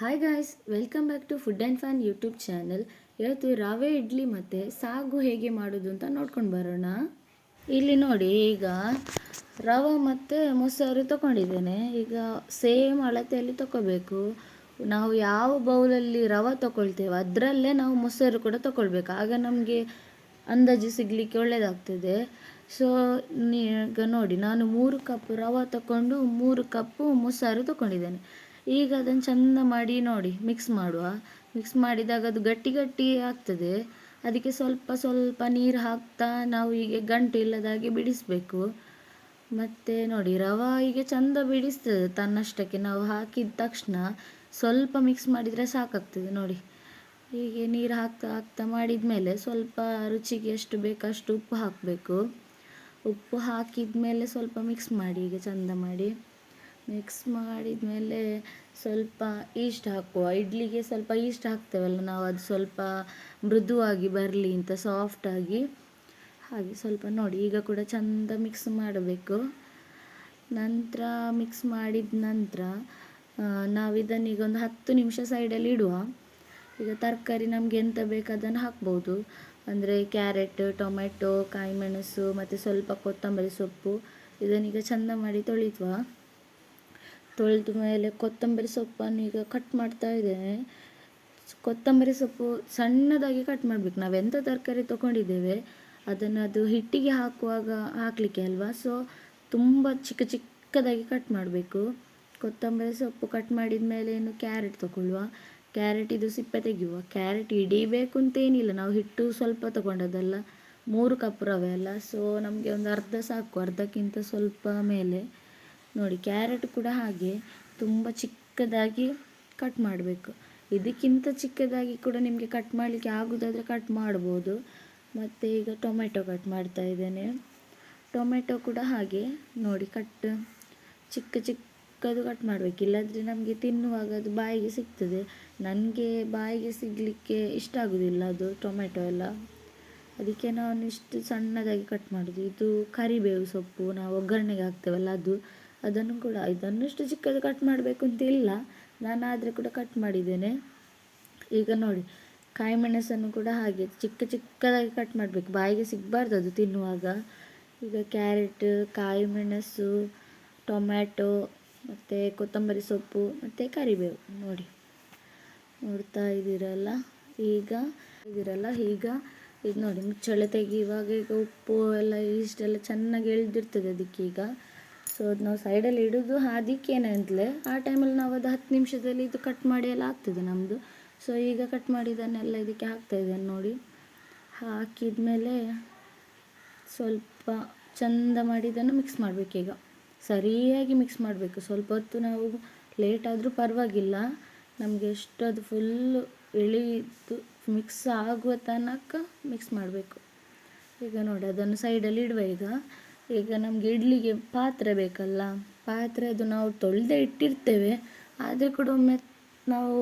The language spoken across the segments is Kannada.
Hi guys welcome back to food and fan YouTube channel ಇವತ್ತು ರವೆ, ಇಡ್ಲಿ ಮತ್ತು ಸಾಗು ಹೇಗೆ ಮಾಡೋದು ಅಂತ ನೋಡ್ಕೊಂಡು ಬರೋಣ. ಇಲ್ಲಿ ನೋಡಿ, ಈಗ ರವೆ ಮತ್ತು ಮೊಸರು ತಗೊಂಡಿದ್ದೇನೆ. ಈಗ ಸೇಮ್ ಅಳತೆಯಲ್ಲಿ ತೊಗೋಬೇಕು ನಾವು ಯಾವ ಬೌಲಲ್ಲಿ ರವೆ ತೊಗೊಳ್ತೇವೆ ಅದರಲ್ಲೇ ನಾವು ಮೊಸರು ಕೂಡ ತೊಗೊಳ್ಬೇಕು. ಆಗ ನಮಗೆ ಅಂದಾಜು ಸಿಗಲಿಕ್ಕೆ ಒಳ್ಳೆಯದಾಗ್ತದೆ ಸೊ ಈಗ ನೋಡಿ, ನಾನು ಮೂರು ಕಪ್ ರವೆ ತಗೊಂಡು ಮೂರು ಕಪ್ಪು ಮೊಸರು ತಗೊಂಡಿದ್ದೇನೆ. ಈಗ ಅದನ್ನು ಚಂದ ಮಾಡಿ ನೋಡಿ ಮಿಕ್ಸ್ ಮಾಡುವ. ಮಿಕ್ಸ್ ಮಾಡಿದಾಗ ಅದು ಗಟ್ಟಿ ಗಟ್ಟಿ ಆಗ್ತದೆ. ಅದಕ್ಕೆ ಸ್ವಲ್ಪ ಸ್ವಲ್ಪ ನೀರು ಹಾಕ್ತಾ ನಾವು ಹೀಗೆ ಗಂಟು ಇಲ್ಲದಾಗೆ ಬಿಡಿಸಬೇಕು. ಮತ್ತು ನೋಡಿ, ರವೆ ಹೀಗೆ ಚಂದ ಬಿಡಿಸ್ತದೆ ತನ್ನಷ್ಟಕ್ಕೆ. ನಾವು ಹಾಕಿದ ತಕ್ಷಣ ಸ್ವಲ್ಪ ಮಿಕ್ಸ್ ಮಾಡಿದರೆ ಸಾಕಾಗ್ತದೆ ನೋಡಿ. ಹೀಗೆ ನೀರು ಹಾಕ್ತಾ ಹಾಕ್ತಾ ಮಾಡಿದ ಮೇಲೆ ಸ್ವಲ್ಪ ರುಚಿಗೆ ಎಷ್ಟು ಬೇಕಷ್ಟು ಉಪ್ಪು ಹಾಕಬೇಕು. ಉಪ್ಪು ಹಾಕಿದ ಮೇಲೆ ಸ್ವಲ್ಪ ಮಿಕ್ಸ್ ಮಾಡಿ ಈಗ ಚಂದ ಮಾಡಿ. ಮಿಕ್ಸ್ ಮಾಡಿದಮೇಲೆ ಸ್ವಲ್ಪ ಈಸ್ಟ್ ಹಾಕುವ. ಇಡ್ಲಿಗೆ ಸ್ವಲ್ಪ ಈಸ್ಟ್ ಹಾಕ್ತೇವಲ್ಲ ನಾವು, ಅದು ಸ್ವಲ್ಪ ಮೃದುವಾಗಿ ಬರಲಿ ಅಂತ ಸಾಫ್ಟಾಗಿ ಹಾಗೆ ಸ್ವಲ್ಪ ನೋಡಿ, ಈಗ ಕೂಡ ಚಂದ ಮಿಕ್ಸ್ ಮಾಡಬೇಕು. ನಂತರ ಮಿಕ್ಸ್ ಮಾಡಿದ ನಂತರ ನಾವು ಇದನ್ನು ಈಗ ಒಂದು ಹತ್ತು ನಿಮಿಷ ಸೈಡಲ್ಲಿ ಇಡುವ. ಈಗ ತರಕಾರಿ ನಮಗೆ ಎಂತ ಬೇಕು ಅದನ್ನು ಹಾಕ್ಬೋದು. ಅಂದರೆ ಕ್ಯಾರೆಟ್ ಟೊಮೆಟೊ ಕಾಯಿಮೆಣಸು, ಮತ್ತು ಸ್ವಲ್ಪ ಕೊತ್ತಂಬರಿ ಸೊಪ್ಪು, ಇದನ್ನೀಗ ಚಂದ ಮಾಡಿ ತೊಳಿತ್ವ. ತೊಳೆದ ಮೇಲೆ ಕೊತ್ತಂಬರಿ ಸೊಪ್ಪನ್ನು ಈಗ ಕಟ್ ಮಾಡ್ತಾ ಇದ್ದೇನೆ. ಕೊತ್ತಂಬರಿ ಸೊಪ್ಪು ಸಣ್ಣದಾಗಿ ಕಟ್ ಮಾಡಬೇಕು. ನಾವು ಎಂಥ ತರಕಾರಿ ತೊಗೊಂಡಿದ್ದೇವೆ, ಅದನ್ನು ಅದು ಹಿಟ್ಟಿಗೆ ಹಾಕುವಾಗ ಹಾಕಲಿಕ್ಕೆ ಅಲ್ವಾ? ಸೊ ತುಂಬ ಚಿಕ್ಕ ಚಿಕ್ಕದಾಗಿ ಕಟ್ ಮಾಡಬೇಕು. ಕೊತ್ತಂಬರಿ ಸೊಪ್ಪು ಕಟ್ ಮಾಡಿದ ಮೇಲೆ ಏನು? ಕ್ಯಾರೆಟ್ ತಗೊಳ್ಳುವ. ಕ್ಯಾರೆಟ್ ಇದು ಸಿಪ್ಪೆ ತೆಗೆಯುವ. ಕ್ಯಾರೆಟ್ ಹಿಡಿಬೇಕು ಅಂತೇನಿಲ್ಲ ನಾವು ಹಿಟ್ಟು ಸ್ವಲ್ಪ ತಗೊಂಡದಲ್ಲ, ಮೂರು ಕಪ್ ರವೆ ಅಲ್ಲ. ಸೊ ನಮಗೆ ಒಂದು ಅರ್ಧ ಸಾಕು. ಅರ್ಧಕ್ಕಿಂತ ಸ್ವಲ್ಪ ಮೇಲೆ. ನೋಡಿ, ಕ್ಯಾರೆಟ್ ಕೂಡ ಹಾಗೆ ತುಂಬ ಚಿಕ್ಕದಾಗಿ ಕಟ್ ಮಾಡಬೇಕು. ಇದಕ್ಕಿಂತ ಚಿಕ್ಕದಾಗಿ ಕೂಡ ನಿಮಗೆ ಕಟ್ ಮಾಡಲಿಕ್ಕೆ ಆಗೋದಾದರೆ ಕಟ್ ಮಾಡ್ಬೋದು. ಮತ್ತು ಈಗ ಟೊಮೆಟೊ ಕಟ್ ಮಾಡ್ತಾ ಇದ್ದೇನೆ. ಟೊಮೆಟೊ ಕೂಡ ಹಾಗೆ ನೋಡಿ ಕಟ್ ಚಿಕ್ಕ ಚಿಕ್ಕದು ಕಟ್ ಮಾಡಬೇಕು. ಇಲ್ಲಾಂದರೆ ನಮಗೆ ತಿನ್ನುವಾಗ ಅದು ಬಾಯಿಗೆ ಸಿಗ್ತದೆ. ನನಗೆ ಬಾಯಿಗೆ ಸಿಗಲಿಕ್ಕೆ ಇಷ್ಟ ಆಗೋದಿಲ್ಲ ಅದು ಟೊಮೆಟೊ ಎಲ್ಲ. ಅದಕ್ಕೆ ನಾನು ಇಷ್ಟು ಸಣ್ಣದಾಗಿ ಕಟ್ ಮಾಡೋದು. ಇದು ಕರಿಬೇವು ಸೊಪ್ಪು, ನಾವು ಒಗ್ಗರಣೆಗೆ ಹಾಕ್ತೇವಲ್ಲ ಅದು. ಅದನ್ನು ಕೂಡ, ಇದನ್ನಷ್ಟು ಚಿಕ್ಕದು ಕಟ್ ಮಾಡಬೇಕು ಅಂತ ಇಲ್ಲ. ನಾನು ಆದರೆ ಕೂಡ ಕಟ್ ಮಾಡಿದ್ದೇನೆ. ಈಗ ನೋಡಿ ಕಾಯಿ ಮೆಣಸನ್ನು ಕೂಡ ಹಾಗೆ ಚಿಕ್ಕ ಚಿಕ್ಕದಾಗಿ ಕಟ್ ಮಾಡಬೇಕು. ಬಾಯಿಗೆ ಸಿಗಬಾರ್ದು ಅದು ತಿನ್ನುವಾಗ. ಈಗ ಕ್ಯಾರೆಟ್ ಕಾಯಿ ಮೆಣಸು ಟೊಮ್ಯಾಟೊ, ಮತ್ತು ಕೊತ್ತಂಬರಿ ಸೊಪ್ಪು, ಮತ್ತು ಕರಿಬೇವು. ನೋಡಿ, ನೋಡ್ತಾ ಇದ್ದೀರಲ್ಲ? ಈಗ ಇದ್ದೀರಲ್ಲ? ಈಗ ಇದು ನೋಡಿ, ಮುಚ್ಚಳೆ ತೆಗೆಯುವಾಗ ಈಗ ಉಪ್ಪು ಎಲ್ಲ ಇಷ್ಟೆಲ್ಲ ಚೆನ್ನಾಗಿ ಎಳ್ದಿರ್ತದೆ ಅದಕ್ಕೆ ಈಗ ಸೊ ಅದು ನಾವು ಸೈಡಲ್ಲಿ ಇಡೋದು ಅದಕ್ಕೇನೆ ಅಂತಲೇ ಆ ಟೈಮಲ್ಲಿ ನಾವು ಅದು ಹತ್ತು ನಿಮಿಷದಲ್ಲಿ ಇದು ಕಟ್ ಮಾಡಿ ಎಲ್ಲ ಆಗ್ತದೆ ನಮ್ಮದು ಸೊ ಈಗ ಕಟ್ ಮಾಡಿದ್ದನ್ನೆಲ್ಲ ಇದಕ್ಕೆ ಹಾಕ್ತಾಯಿದ್ದೇನೆ ನೋಡಿ. ಹಾಕಿದ ಮೇಲೆ ಸ್ವಲ್ಪ ಚಂದ ಮಾಡಿದ್ದನ್ನು ಮಿಕ್ಸ್ ಮಾಡಬೇಕೀಗ ಸರಿಯಾಗಿ ಮಿಕ್ಸ್ ಮಾಡಬೇಕು. ಸ್ವಲ್ಪ ಹೊತ್ತು ನಾವು ಲೇಟ್ ಆದರೂ ಪರವಾಗಿಲ್ಲ. ನಮಗೆ ಎಷ್ಟು ಅದು ಫುಲ್ಲು ಇಳಿದು ಮಿಕ್ಸ್ ಆಗುವ ತನಕ ಮಿಕ್ಸ್ ಮಾಡಬೇಕು. ಈಗ ನೋಡಿ, ಅದನ್ನು ಸೈಡಲ್ಲಿ ಇಡುವ ಈಗ. ಈಗ ನಮಗೆ ಇಡ್ಲಿಗೆ ಪಾತ್ರೆ ಬೇಕಲ್ಲ, ಪಾತ್ರೆ ಅದು ನಾವು ತೊಳೆದೇ ಇಟ್ಟಿರ್ತೇವೆ. ಆದರೆ ಕೂಡ ಒಮ್ಮೆ ನಾವು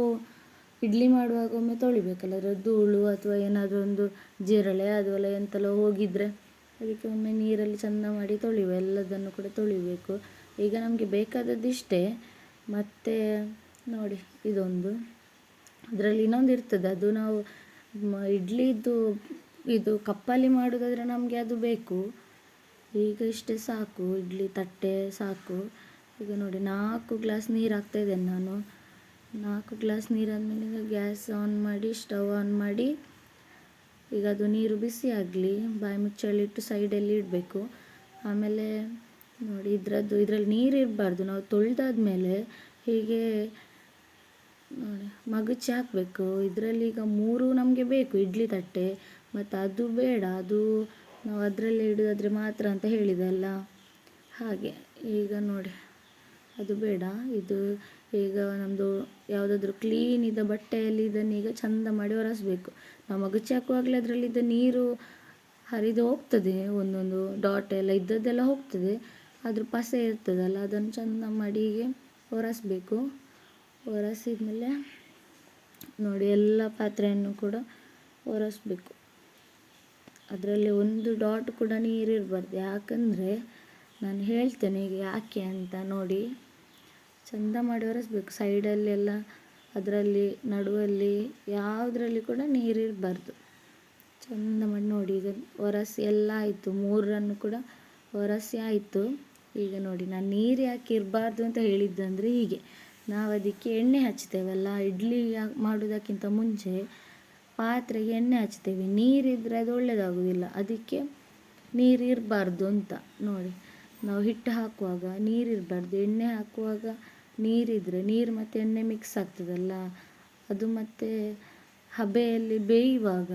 ಇಡ್ಲಿ ಮಾಡುವಾಗ ಒಮ್ಮೆ ತೊಳಿಬೇಕಲ್ಲ, ಅದರ ಧೂಳು ಅಥವಾ ಏನಾದರೂ ಒಂದು ಜಿರಳೆ ಅದು ಎಲ್ಲ ಎಂತೆಲ್ಲ ಹೋಗಿದ್ರೆ ಅದಕ್ಕೆ ಒಮ್ಮೆ ನೀರಲ್ಲಿ ಚೆಂದ ಮಾಡಿ ತೊಳೆಯುವ, ಎಲ್ಲದನ್ನು ಕೂಡ ತೊಳಿಬೇಕು. ಈಗ ನಮಗೆ ಬೇಕಾದದ್ದಿಷ್ಟೇ ಮತ್ತು ನೋಡಿ ಇದೊಂದು. ಅದರಲ್ಲಿ ಇನ್ನೊಂದು ಇರ್ತದೆ, ಅದು ನಾವು ಇಡ್ಲಿದು ಇದು ಕಪ್ಪಲ್ಲಿ ಮಾಡೋದಾದರೆ ನಮಗೆ ಅದು ಬೇಕು. ಈಗ ಇಷ್ಟೇ ಸಾಕು, ಇಡ್ಲಿ ತಟ್ಟೆ ಸಾಕು. ಈಗ ನೋಡಿ, ನಾಲ್ಕು ಗ್ಲಾಸ್ ನೀರು ಹಾಕ್ತಾಯಿದ್ದೇನೆ ನಾನು. ನಾಲ್ಕು ಗ್ಲಾಸ್ ನೀರು ಆದಮೇಲೆ ಗ್ಯಾಸ್ ಆನ್ ಮಾಡಿ, ಸ್ಟವ್ ಆನ್ ಮಾಡಿ, ಈಗ ಅದು ನೀರು ಬಿಸಿ ಆಗಲಿ, ಬಾಯಿ ಮುಚ್ಚಳಿಟ್ಟು ಸೈಡಲ್ಲಿ ಇಡಬೇಕು. ಆಮೇಲೆ ನೋಡಿ, ಇದರದ್ದು, ಇದರಲ್ಲಿ ನೀರು ಇರಬಾರ್ದು. ನಾವು ತೊಳೆದಾದ್ಮೇಲೆ ಹೀಗೆ ನೋಡಿ, ಮಗುಚಿ ಹಾಕಬೇಕು. ಇದರಲ್ಲಿ ಈಗ ಮೂರು ನಮಗೆ ಬೇಕು, ಇಡ್ಲಿ ತಟ್ಟೆ. ಮತ್ತು ಅದು ಬೇಡ, ಅದು ನಾವು ಅದರಲ್ಲೇ ಇಡೋದಾದರೆ ಮಾತ್ರ ಅಂತ ಹೇಳಿದಲ್ಲ? ಹಾಗೆ, ಈಗ ನೋಡಿ. ಅದು ಬೇಡ. ಇದು ಈಗ ನಮ್ಮದು ಯಾವುದಾದ್ರೂ ಕ್ಲೀನ್ ಇದ್ದ ಬಟ್ಟೆಯಲ್ಲಿ ಈಗ ಚಂದ ಮಾಡಿ ಒರೆಸ್ಬೇಕು. ನಾವು ಮಗುಚಿ ಹಾಕುವಾಗಲೇ ಅದರಲ್ಲಿದ್ದ ನೀರು ಹರಿದು ಹೋಗ್ತದೆ. ಒಂದೊಂದು ಡಾಟ್ ಎಲ್ಲ ಇದ್ದದ್ದೆಲ್ಲ ಹೋಗ್ತದೆ. ಅದ್ರ ಪಸೆ ಇರ್ತದಲ್ಲ, ಅದನ್ನು ಚಂದ ಮಾಡಿ ಹೀಗೆ ಒರೆಸ್ಬೇಕು. ಒರೆಸಿದ ಮೇಲೆ ನೋಡಿ, ಎಲ್ಲ ಪಾತ್ರೆಯನ್ನು ಕೂಡ ಒರೆಸ್ಬೇಕು. ಅದರಲ್ಲಿ ಒಂದು ಡಾಟ್ ಕೂಡ ನೀರು ಇರಬಾರ್ದು. ಯಾಕಂದರೆ ನಾನು ಹೇಳ್ತೇನೆ ಈಗ ಯಾಕೆ ಅಂತ ನೋಡಿ. ಚಂದ ಮಾಡಿ ಒರೆಸ್ಬೇಕು. ಸೈಡಲ್ಲೆಲ್ಲ ಅದರಲ್ಲಿ, ನಡುವಲ್ಲಿ ಯಾವುದ್ರಲ್ಲಿ ಕೂಡ ನೀರಿರಬಾರ್ದು ಚಂದ ಮಾಡಿ ನೋಡಿ. ಈಗ ಒರೆಸಿ ಎಲ್ಲ ಆಯಿತು. ಮೂರನ್ನು ಕೂಡ ಒರೆಸಿ ಆಯಿತು. ಈಗ ನೋಡಿ, ನಾನು ನೀರು ಯಾಕೆ ಇರಬಾರ್ದು ಅಂತ ಹೇಳಿದ್ದಂದರೆ ಹೀಗೆ. ನಾವು ಅದಕ್ಕೆ ಎಣ್ಣೆ ಹಚ್ತೇವಲ್ಲ, ಇಡ್ಲಿ ಮಾಡೋದಕ್ಕಿಂತ ಮುಂಚೆ ಪಾತ್ರೆಗೆ ಎಣ್ಣೆ ಹಚ್ತೇವೆ. ನೀರಿದ್ದರೆ ಅದು ಒಳ್ಳೆಯದಾಗುವುದಿಲ್ಲ ಅದಕ್ಕೆ ನೀರಿರಬಾರ್ದು ಅಂತ ನೋಡಿ. ನಾವು ಹಿಟ್ಟು ಹಾಕುವಾಗ ನೀರಿರಬಾರ್ದು. ಎಣ್ಣೆ ಹಾಕುವಾಗ ನೀರಿದ್ದರೆ ನೀರು ಮತ್ತು ಎಣ್ಣೆ ಮಿಕ್ಸ್ ಆಗ್ತದಲ್ಲ. ಅದು ಮತ್ತು ಹಬೆಯಲ್ಲಿ ಬೇಯುವಾಗ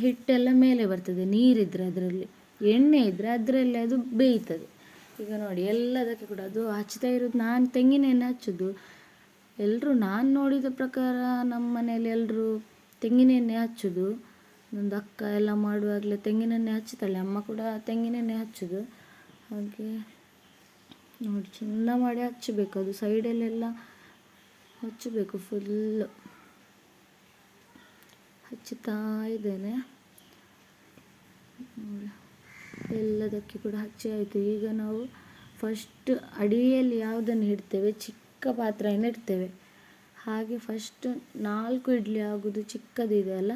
ಹಿಟ್ಟೆಲ್ಲ ಮೇಲೆ ಬರ್ತದೆ ನೀರಿದ್ದರೆ ಅದರಲ್ಲಿ. ಎಣ್ಣೆ ಇದ್ದರೆ ಅದರಲ್ಲಿ ಅದು ಬೇಯ್ತದೆ. ಈಗ ನೋಡಿ, ಎಲ್ಲದಕ್ಕೆ ಕೂಡ ಅದು ಹಚ್ತಾ ಇರೋದು ನಾನು ತೆಂಗಿನ ಎಣ್ಣೆ ಹಚ್ಚೋದು. ಎಲ್ಲರೂ ನಾನು ನೋಡಿದ ಪ್ರಕಾರ ನಮ್ಮ ಮನೇಲಿ ಎಲ್ಲರೂ ತೆಂಗಿನ ಎಣ್ಣೆ ಹಚ್ಚೋದು. ನಂದು ಅಕ್ಕ ಎಲ್ಲ ಮಾಡುವಾಗಲೇ ತೆಂಗಿನ ಎಣ್ಣೆ ಹಚ್ಚುತ್ತಾಳೆ, ಅಮ್ಮ ಕೂಡ ತೆಂಗಿನ ಎಣ್ಣೆ ಹಚ್ಚೋದು. ಹಾಗೆ ನೋಡಿ, ಚೆಂದ ಮಾಡಿ ಹಚ್ಚಬೇಕು. ಅದು ಸೈಡಲ್ಲೆಲ್ಲ ಹಚ್ಚಬೇಕು ಫುಲ್ ಹಚ್ಚುತ್ತಾ ಇದ್ದೇನೆ. ಎಲ್ಲದಕ್ಕೆ ಕೂಡ ಹಚ್ಚಿ ಆಯಿತು. ಈಗ ನಾವು ಫಸ್ಟ್ ಅಡಿಯಲ್ಲಿ ಯಾವುದನ್ನು ಇಡ್ತೇವೆ? ಚಿಕ್ಕ ಪಾತ್ರೆಯನ್ನು ಇಡ್ತೇವೆ. ಹಾಗೆ ಫಸ್ಟ್ ನಾಲ್ಕು ಇಡ್ಲಿ ಆಗೋದು ಚಿಕ್ಕದಿದೆ ಅಲ್ಲ,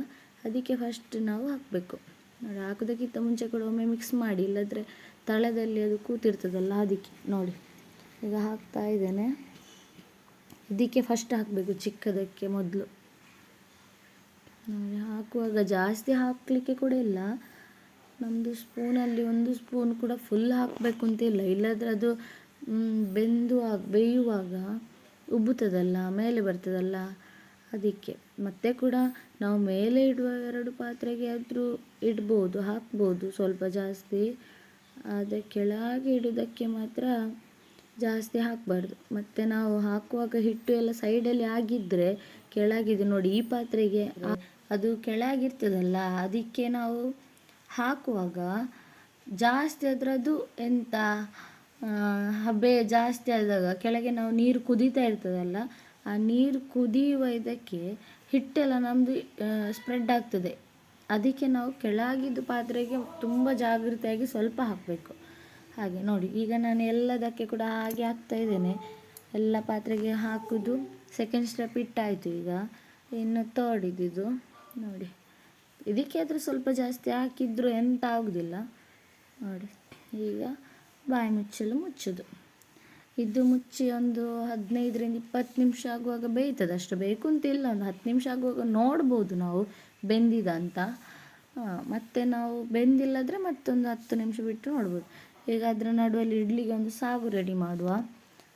ಅದಕ್ಕೆ ಫಸ್ಟ್ ನಾವು ಹಾಕಬೇಕು. ನೋಡಿ, ಹಾಕೋದಕ್ಕಿಂತ ಮುಂಚೆ ಕೂಡ ಒಮ್ಮೆ ಮಿಕ್ಸ್ ಮಾಡಿ, ಇಲ್ಲದ್ರೆ ತಳದಲ್ಲಿ ಅದು ಕೂತಿರ್ತದಲ್ಲ, ಅದಕ್ಕೆ ನೋಡಿ. ಈಗ ಹಾಕ್ತಾ ಇದ್ದೇನೆ. ಇದಕ್ಕೆ ಫಸ್ಟ್ ಹಾಕಬೇಕು ಚಿಕ್ಕದಕ್ಕೆ ಮೊದಲು. ನೋಡಿ, ಹಾಕುವಾಗ ಜಾಸ್ತಿ ಹಾಕಲಿಕ್ಕೆ ಕೂಡ ಇಲ್ಲ. ನಮ್ಮದು ಸ್ಪೂನಲ್ಲಿ ಒಂದು ಸ್ಪೂನ್ ಕೂಡ ಫುಲ್ ಹಾಕಬೇಕು ಅಂತ ಇಲ್ಲ. ಇಲ್ಲದ್ರೆ ಅದು ಬೆಂದು ಬೇಯುವಾಗ ಉಬ್ಬುತ್ತದಲ್ಲ ಮೇಲೆ ಬರ್ತದಲ್ಲ ಅದಕ್ಕೆ. ಮತ್ತೆ ಕೂಡ ನಾವು ಮೇಲೆ ಇಡುವ ಎರಡು ಪಾತ್ರೆಗೆ ಆದರೂ ಇಡ್ಬೋದು ಹಾಕ್ಬೋದು ಸ್ವಲ್ಪ ಜಾಸ್ತಿ. ಆದರೆ ಕೆಳಗೆ ಇಡೋದಕ್ಕೆ ಮಾತ್ರ ಜಾಸ್ತಿ ಹಾಕಬಾರ್ದು. ಮತ್ತು ನಾವು ಹಾಕುವಾಗ ಹಿಟ್ಟು ಎಲ್ಲ ಸೈಡಲ್ಲಿ ಆಗಿದ್ದರೆ ಕೆಳಗಿದೆ ನೋಡಿ ಈ ಪಾತ್ರೆಗೆ ಅದು ಕೆಳಗಿರ್ತದಲ್ಲ ಅದಕ್ಕೆ ನಾವು ಹಾಕುವಾಗ ಜಾಸ್ತಿ ಅದರದ್ದು ಆ, ಹಬೆ ಜಾಸ್ತಿ ಆದಾಗ ಕೆಳಗೆ ನಾವು ನೀರು ಕುದೀತಾ ಇರ್ತದಲ್ಲ, ಆ ನೀರು ಕುದಿಯುವ ಇದಕ್ಕೆ ಹಿಟ್ಟೆಲ್ಲ ನಮ್ಮದು ಸ್ಪ್ರೆಡ್ ಆಗ್ತದೆ. ಅದಕ್ಕೆ ನಾವು ಕೆಳಗಿದ್ದು ಪಾತ್ರೆಗೆ ತುಂಬ ಜಾಗೃತೆಯಾಗಿ ಸ್ವಲ್ಪ ಹಾಕಬೇಕು. ಹಾಗೆ ನೋಡಿ, ಈಗ ನಾನು ಎಲ್ಲದಕ್ಕೆ ಕೂಡ ಹಾಗೆ ಹಾಕ್ತಾ ಇದ್ದೇನೆ. ಎಲ್ಲ ಪಾತ್ರೆಗೆ ಹಾಕೋದು ಸೆಕೆಂಡ್ ಸ್ಟೆಪ್ ಇಟ್ಟಾಯಿತು ಈಗ. ಇನ್ನು ಇದ್ದಿದ್ದು ನೋಡಿ. ಇದಕ್ಕೆ ಆದರೆ ಸ್ವಲ್ಪ ಜಾಸ್ತಿ ಹಾಕಿದ್ರು ಎಂತ ಆಗೋದಿಲ್ಲ. ನೋಡಿ, ಈಗ ಬಾಯಿ ಮುಚ್ಚಲು ಮುಚ್ಚೋದು. ಇದು ಮುಚ್ಚಿ ಒಂದು ಹದಿನೈದರಿಂದ ಇಪ್ಪತ್ತು ನಿಮಿಷ ಆಗುವಾಗ ಬೇಯ್ತದೆ. ಅಷ್ಟು ಬೇಕು ಅಂತಿಲ್ಲ ಒಂದು ಹತ್ತು ನಿಮಿಷ ಆಗುವಾಗ ನೋಡ್ಬೋದು ನಾವು ಬೆಂದಿದ ಅಂತ. ಮತ್ತು ನಾವು ಬೆಂದಿಲ್ಲದ್ರೆ ಮತ್ತೊಂದು ಹತ್ತು ನಿಮಿಷ ಬಿಟ್ಟು ನೋಡ್ಬೋದು. ಈಗ ಅದರ ನಡುವಲ್ಲಿ ಇಡ್ಲಿಗೆ ಒಂದು ಸಾಗು ರೆಡಿ ಮಾಡುವ.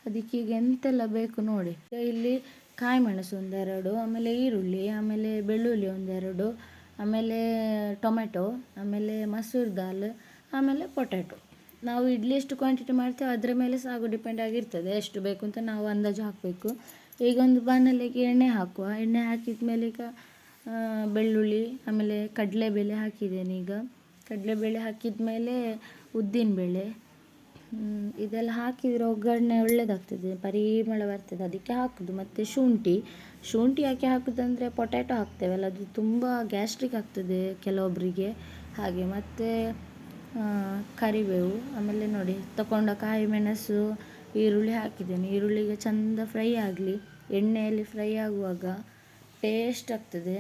ಅದಕ್ಕೆ ಈಗ ಎಂತೆಲ್ಲ ಬೇಕು ನೋಡಿ. ಇಲ್ಲಿ ಕಾಯಿ ಮೆಣಸು ಒಂದೆರಡು, ಆಮೇಲೆ ಈರುಳ್ಳಿ, ಆಮೇಲೆ ಬೆಳ್ಳುಳ್ಳಿ ಒಂದೆರಡು, ಆಮೇಲೆ ಟೊಮೆಟೊ, ಆಮೇಲೆ ಮಸೂರ್ ದಾಲ್, ಆಮೇಲೆ ಪೊಟ್ಯಾಟೊ. ನಾವು ಇಡ್ಲಿ ಎಷ್ಟು ಕ್ವಾಂಟಿಟಿ ಮಾಡ್ತೇವೆ ಅದರ ಮೇಲೆ ಸಾಗು ಡಿಪೆಂಡ್ ಆಗಿರ್ತದೆ. ಎಷ್ಟು ಬೇಕು ಅಂತ ನಾವು ಅಂದಾಜು ಹಾಕಬೇಕು. ಈಗ ಒಂದು ಬಾಣಲೆಗೆ ಎಣ್ಣೆ ಹಾಕುವ. ಎಣ್ಣೆ ಹಾಕಿದ ಮೇಲೆ ಈಗ ಬೆಳ್ಳುಳ್ಳಿ, ಆಮೇಲೆ ಕಡಲೆಬೇಳೆ ಹಾಕಿದ್ದೇನೆ ಈಗ. ಕಡಲೆಬೇಳೆ ಹಾಕಿದ ಮೇಲೆ ಉದ್ದಿನಬೇಳೆ. ಬೇಳೆ ಇದೆಲ್ಲ ಹಾಕಿದರೆ ಒಗ್ಗರಣೆ ಒಳ್ಳೆಯದಾಗ್ತದೆ ಪರಿಮಳ ಬರ್ತದೆ. ಅದಕ್ಕೆ ಹಾಕೋದು. ಮತ್ತು ಶುಂಠಿ. ಶುಂಠಿ ಯಾಕೆ ಹಾಕೋದಂದರೆ ಪೊಟ್ಯಾಟೊ ಹಾಕ್ತೇವಲ್ಲ, ಅದು ತುಂಬ ಗ್ಯಾಸ್ಟ್ರಿಕ್ ಆಗ್ತದೆ ಕೆಲವೊಬ್ಬರಿಗೆ ಹಾಗೆ ಮತ್ತು ಕರಿಬೇವು, ಆಮೇಲೆ ನೋಡಿ ತಗೊಂಡ ಕಾಯಿ ಮೆಣಸು, ಈರುಳ್ಳಿ ಹಾಕಿದ್ದೇನೆ. ಈರುಳ್ಳಿಗೆ ಚಂದ ಫ್ರೈ ಆಗಲಿ, ಎಣ್ಣೆಯಲ್ಲಿ ಫ್ರೈ ಆಗುವಾಗ ಟೇಸ್ಟ್ ಆಗ್ತದೆ.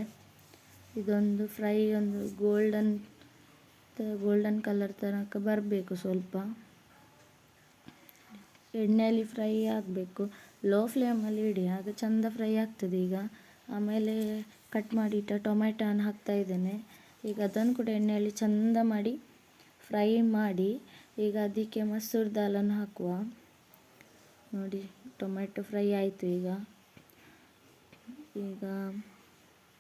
ಇದೊಂದು ಫ್ರೈ ಒಂದು ಗೋಲ್ಡನ್ ಗೋಲ್ಡನ್ ಕಲರ್ ತನಕ ಬರಬೇಕು ಸ್ವಲ್ಪ. ಎಣ್ಣೆಯಲ್ಲಿ ಫ್ರೈ ಆಗಬೇಕು. ಲೋ ಫ್ಲೇಮಲ್ಲಿ ಇಡಿ, ಆಗ ಚಂದ ಫ್ರೈ ಆಗ್ತದೆ ಈಗ. ಆಮೇಲೆ ಕಟ್ ಮಾಡಿಟ್ಟ ಟೊಮೆಟೊ ಹಾಕ್ತಾಯಿದ್ದೇನೆ ಹಾಕ್ತಾ ಇದ್ದೇನೆ. ಈಗ ಅದನ್ನು ಕೂಡ ಎಣ್ಣೆಯಲ್ಲಿ ಚಂದ ಮಾಡಿ ಫ್ರೈ ಮಾಡಿ ಈಗ ಅದಕ್ಕೆ ಮಸೂರ್ ದಾಲನ್ನು ಹಾಕುವ. ನೋಡಿ ಟೊಮೆಟೊ ಫ್ರೈ ಆಯಿತು ಈಗ. ಈಗ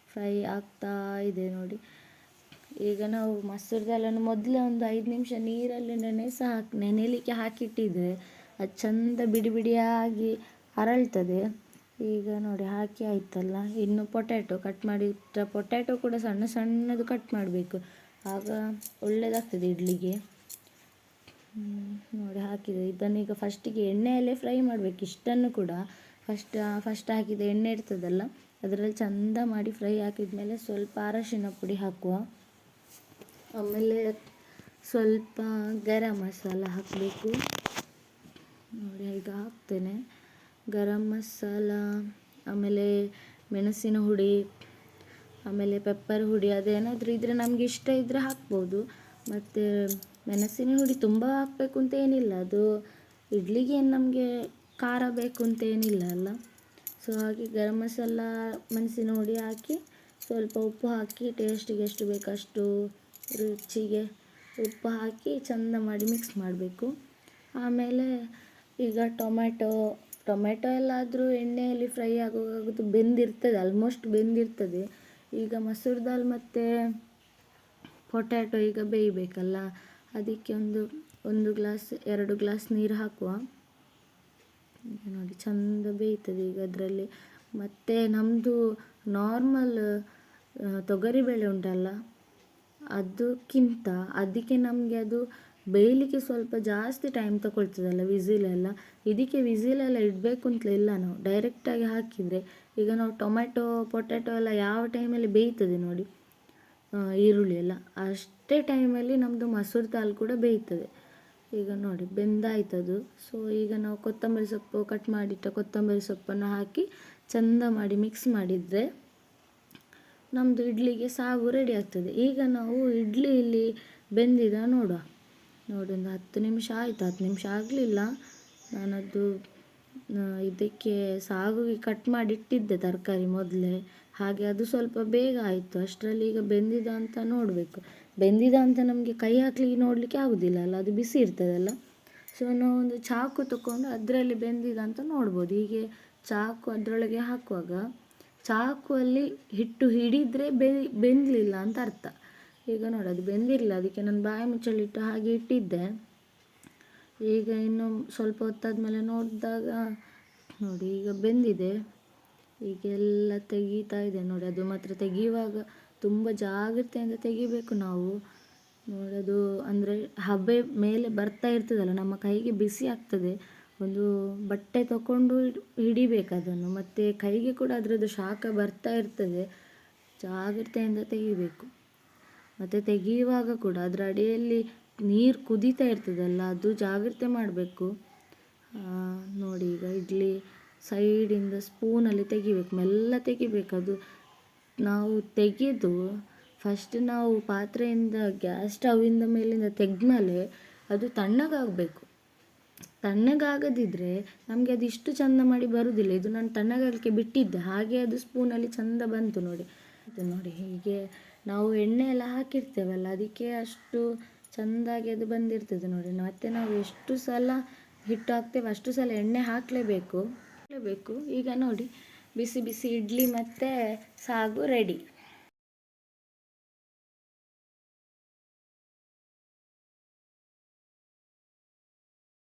ಫ್ರೈ ಆಗ್ತಾ ಇದೆ ನೋಡಿ. ಈಗ ನಾವು ಮಸೂರ್ ದಾಲನ್ನು ಮೊದಲೇ ಒಂದು ಐದು ನಿಮಿಷ ನೀರಲ್ಲಿ ನೆನೆಸಿ ಹಾಕಿ ನೆನೆಯಲಿಕ್ಕೆ ಹಾಕಿಟ್ಟಿದ್ರೆ ಅದು ಚಂದ ಬಿಡಿ ಬಿಡಿಯಾಗಿ ಅರಳ್ತದೆ. ಈಗ ನೋಡಿ, ಹಾಕಿ ಆಯ್ತಲ್ಲ. ಇನ್ನು ಪೊಟ್ಯಾಟೊ ಕಟ್ ಮಾಡಿಟ್ಟ ಪೊಟ್ಯಾಟೊ ಕೂಡ ಸಣ್ಣ ಸಣ್ಣದು ಕಟ್ ಮಾಡಬೇಕು. ಆಗ ಒಳ್ಳೆಯದಾಗ್ತದೆ ಇಡ್ಲಿಗೆ. ನೋಡಿ ಹಾಕಿದೆ. ಇದನ್ನೀಗ ಫಸ್ಟಿಗೆ ಎಣ್ಣೆಯಲ್ಲೇ ಫ್ರೈ ಮಾಡಬೇಕು. ಇಷ್ಟನ್ನು ಕೂಡ ಫಸ್ಟ್ ಫಸ್ಟ್ ಹಾಕಿದ ಎಣ್ಣೆ ಇರ್ತದಲ್ಲ, ಅದರಲ್ಲಿ ಚಂದ ಮಾಡಿ ಫ್ರೈ ಹಾಕಿದ್ಮೇಲೆ ಸ್ವಲ್ಪ ಅರಶಿನ ಪುಡಿ ಹಾಕುವ. ಆಮೇಲೆ ಸ್ವಲ್ಪ ಗರಂ ಮಸಾಲ ಹಾಕಬೇಕು. ನೋಡಿ, ಈಗ ಹಾಕ್ತೇನೆ. ಗರಂ ಮಸಾಲ, ಆಮೇಲೆ ಮೆಣಸಿನ ಹುಡಿ ಆಮೇಲೆ ಪೆಪ್ಪರ್ ಹುಡಿ ಅದೇನಾದರೂ ಇದ್ದರೆ ನಮಗೆ ಇಷ್ಟ ಇದ್ದರೆ ಹಾಕ್ಬೋದು. ಮತ್ತು ಮೆಣಸಿನ ಹುಡಿ ತುಂಬ ಹಾಕಬೇಕು ಅಂತ ಏನಿಲ್ಲ. ಅದು ಇಡ್ಲಿಗೆ ಏನು ನಮಗೆ ಖಾರ ಬೇಕು ಅಂತ ಏನಿಲ್ಲ ಅಲ್ಲ. ಸೊ ಹಾಗೆ ಗರಂ ಮಸಾಲ, ಮೆಣಸಿನ ಹುಡಿ ಹಾಕಿ ಸ್ವಲ್ಪ ಉಪ್ಪು ಹಾಕಿ ಟೇಸ್ಟಿಗೆ ಎಷ್ಟು ಬೇಕು ಅಷ್ಟು ರುಚಿಗೆ ಉಪ್ಪು ಹಾಕಿ ಚಂದ ಮಾಡಿ ಮಿಕ್ಸ್ ಮಾಡಬೇಕು. ಆಮೇಲೆ ಈಗ ಟೊಮ್ಯಾಟೊ ಟೊಮೆಟೊ ಎಲ್ಲಾದರೂ ಎಣ್ಣೆಯಲ್ಲಿ ಫ್ರೈ ಆಗುವಾಗ ಬೆಂದಿರ್ತದೆ ಆಲ್ಮೋಸ್ಟ್ ಬೆಂದಿರ್ತದೆ. ಈಗ ಮಸೂರ್ ದಾಲ್ ಮತ್ತು ಪೊಟ್ಯಾಟೊ ಈಗ ಬೇಯಬೇಕಲ್ಲ? ಅದಕ್ಕೆ ಒಂದು ಒಂದು ಗ್ಲಾಸ್, ಎರಡು ಗ್ಲಾಸ್ ನೀರು ಹಾಕುವ. ನೋಡಿ, ಚಂದ ಬೇಯ್ತದೆ ಈಗ ಅದರಲ್ಲಿ. ಮತ್ತು ನಮ್ಮದು ನಾರ್ಮಲ್ ತೊಗರಿಬೇಳೆ ಉಂಟಲ್ಲ? ಅದಕ್ಕಿಂತ, ಅದಕ್ಕೆ ನಮಗೆ ಅದು ಬೇಯಲಿಕ್ಕೆ ಸ್ವಲ್ಪ ಜಾಸ್ತಿ ಟೈಮ್ ತಗೊಳ್ತದಲ್ಲ ವಿಸಿಲೆಲ್ಲ? ಇದಕ್ಕೆ ವಿಸಿಲೆಲ್ಲ ಇಡಬೇಕು ಅಂತಲೇ ಇಲ್ಲ ನಾವು. ಡೈರೆಕ್ಟಾಗಿ ಹಾಕಿದರೆ ಈಗ ನಾವು ಟೊಮೆಟೊ ಪೊಟ್ಯಾಟೊ ಎಲ್ಲ ಯಾವ ಟೈಮಲ್ಲಿ ಬೇಯ್ತದೆ ನೋಡಿ ಈರುಳ್ಳಿ ಎಲ್ಲ. ಅಷ್ಟೇ ಟೈಮಲ್ಲಿ ನಮ್ಮದು ಮಸೂರ್ ದಾಲ್ ಕೂಡ ಬೇಯ್ತದೆ. ಈಗ ನೋಡಿ ಬೆಂದಾಯ್ತದು ಸೊ ಈಗ ನಾವು ಕೊತ್ತಂಬರಿ ಸೊಪ್ಪು ಕಟ್ ಮಾಡಿಟ್ಟ ಕೊತ್ತಂಬರಿ ಸೊಪ್ಪನ್ನು ಹಾಕಿ ಚಂದ ಮಾಡಿ ಮಿಕ್ಸ್ ಮಾಡಿದರೆ ನಮ್ಮದು ಇಡ್ಲಿಗೆ ಸಾಗು ರೆಡಿ ಆಗ್ತದೆ. ಈಗ ನಾವು ಇಡ್ಲಿ ಇಲ್ಲಿ ಬೆಂದಿದ ನೋಡುವ. ನೋಡಿ, ಒಂದು ಹತ್ತು ನಿಮಿಷ ಆಯಿತು. ಹತ್ತು ನಿಮಿಷ ಆಗಲಿಲ್ಲ. ನಾನದು ಇದಕ್ಕೆ ಸಾಗುಗೆ ಕಟ್ ಮಾಡಿ ಇಟ್ಟಿದ್ದೆ ತರಕಾರಿ ಮೊದಲೇ. ಹಾಗೆ ಅದು ಸ್ವಲ್ಪ ಬೇಗ ಆಯಿತು. ಅಷ್ಟರಲ್ಲಿ ಈಗ ಬೆಂದಿದ ಅಂತ ನೋಡಬೇಕು. ಬೆಂದಿದ ಅಂತ ನಮಗೆ ಕೈ ಹಾಕ್ಲಿಕ್ಕೆ ನೋಡಲಿಕ್ಕೆ ಆಗೋದಿಲ್ಲ ಅಲ್ಲ, ಅದು ಬಿಸಿ ಇರ್ತದಲ್ಲ. ಸೊ ನಾವು ಒಂದು ಚಾಕು ತಗೊಂಡು ಅದರಲ್ಲಿ ಬೆಂದಿದ ಅಂತ ನೋಡ್ಬೋದು. ಹೀಗೆ ಚಾಕು ಅದರೊಳಗೆ ಹಾಕುವಾಗ ಚಾಕುವಲ್ಲಿ ಹಿಟ್ಟು ಹಿಡಿದರೆ ಬೆ, ಬೆಂದಲಿಲ್ಲ ಅಂತ ಅರ್ಥ. ಈಗ ನೋಡಿ, ಅದು ಬೆಂದಿರಲಿಲ್ಲ. ಅದಕ್ಕೆ ನಾನು ಬಾಯಿ ಮುಚ್ಚಳಿಟ್ಟು ಹಾಗೆ ಇಟ್ಟಿದ್ದೆ. ಈಗ ಇನ್ನು ಸ್ವಲ್ಪ ಹೊತ್ತಾದ್ಮೇಲೆ ನೋಡಿದಾಗ, ನೋಡಿ ಈಗ ಬೆಂದಿದೆ. ಈಗೆಲ್ಲ ತೆಗೀತಾ ಇದೆ. ನೋಡಿ ಅದು ಮಾತ್ರ ತೆಗೆಯುವಾಗ ತುಂಬ ಜಾಗ್ರತೆಯಿಂದ ತೆಗಿಬೇಕು ನಾವು. ನೋಡಿ ಅದು ಅಂದರೆ ಹಬೆ ಮೇಲೆ ಬರ್ತಾ ಇರ್ತದಲ್ಲ, ನಮ್ಮ ಕೈಗೆ ಬಿಸಿ ಆಗ್ತದೆ. ಒಂದು ಬಟ್ಟೆ ತಗೊಂಡು ಹಿಡಿಬೇಕು ಅದನ್ನು. ಮತ್ತು ಕೈಗೆ ಕೂಡ ಅದರದ್ದು ಶಾಖ ಬರ್ತಾ ಇರ್ತದೆ. ಜಾಗ್ರತೆಯಿಂದ ತೆಗಿಬೇಕು. ಮತ್ತು ತೆಗೆಯುವಾಗ ಕೂಡ ಅದರ ಅಡಿಯಲ್ಲಿ ನೀರು ಕುದೀತಾ ಇರ್ತದಲ್ಲ, ಅದು ಜಾಗ್ರತೆ ಮಾಡಬೇಕು. ನೋಡಿ ಈಗ ಇಡ್ಲಿ ಸೈಡಿಂದ ಸ್ಪೂನಲ್ಲಿ ತೆಗಿಬೇಕು, ಮೆಲ್ಲ ತೆಗಿಬೇಕು. ಅದು ನಾವು ತೆಗೆದು ಫಸ್ಟ್ ನಾವು ಪಾತ್ರೆಯಿಂದ ಗ್ಯಾಸ್ ಸ್ಟವಿಂದ ಮೇಲಿಂದ ತೆಗೆದ್ಮೇಲೆ ಅದು ತಣ್ಣಗಾಗಬೇಕು. ತಣ್ಣಗಾಗದಿದ್ದರೆ ನಮಗೆ ಅದು ಇಷ್ಟು ಚಂದ ಮಾಡಿ ಬರುವುದಿಲ್ಲ ಇದು ನಾನು ತಣ್ಣಗಾಗಲಿಕ್ಕೆ ಬಿಟ್ಟಿದ್ದೆ, ಹಾಗೆ ಅದು ಸ್ಪೂನಲ್ಲಿ ಚಂದ ಬಂತು ನೋಡಿ. ಅದು ನೋಡಿ ಹೀಗೆ ನಾವು ಎಣ್ಣೆ ಎಲ್ಲ ಹಾಕಿರ್ತೇವಲ್ಲ, ಅದಕ್ಕೆ ಅಷ್ಟು ಚೆಂದಾಗಿ ಅದು ಬಂದಿರ್ತದೆ ನೋಡಿ. ಮತ್ತೆ ನಾವು ಎಷ್ಟು ಸಲ ಹಿಟ್ಟು ಹಾಕ್ತೇವೆ ಅಷ್ಟು ಸಲ ಎಣ್ಣೆ ಹಾಕಲೇಬೇಕು. ಹಾಕಲೇಬೇಕು. ಈಗ ನೋಡಿ, ಬಿಸಿ ಬಿಸಿ ಇಡ್ಲಿ ಮತ್ತು ಸಾಗು ರೆಡಿ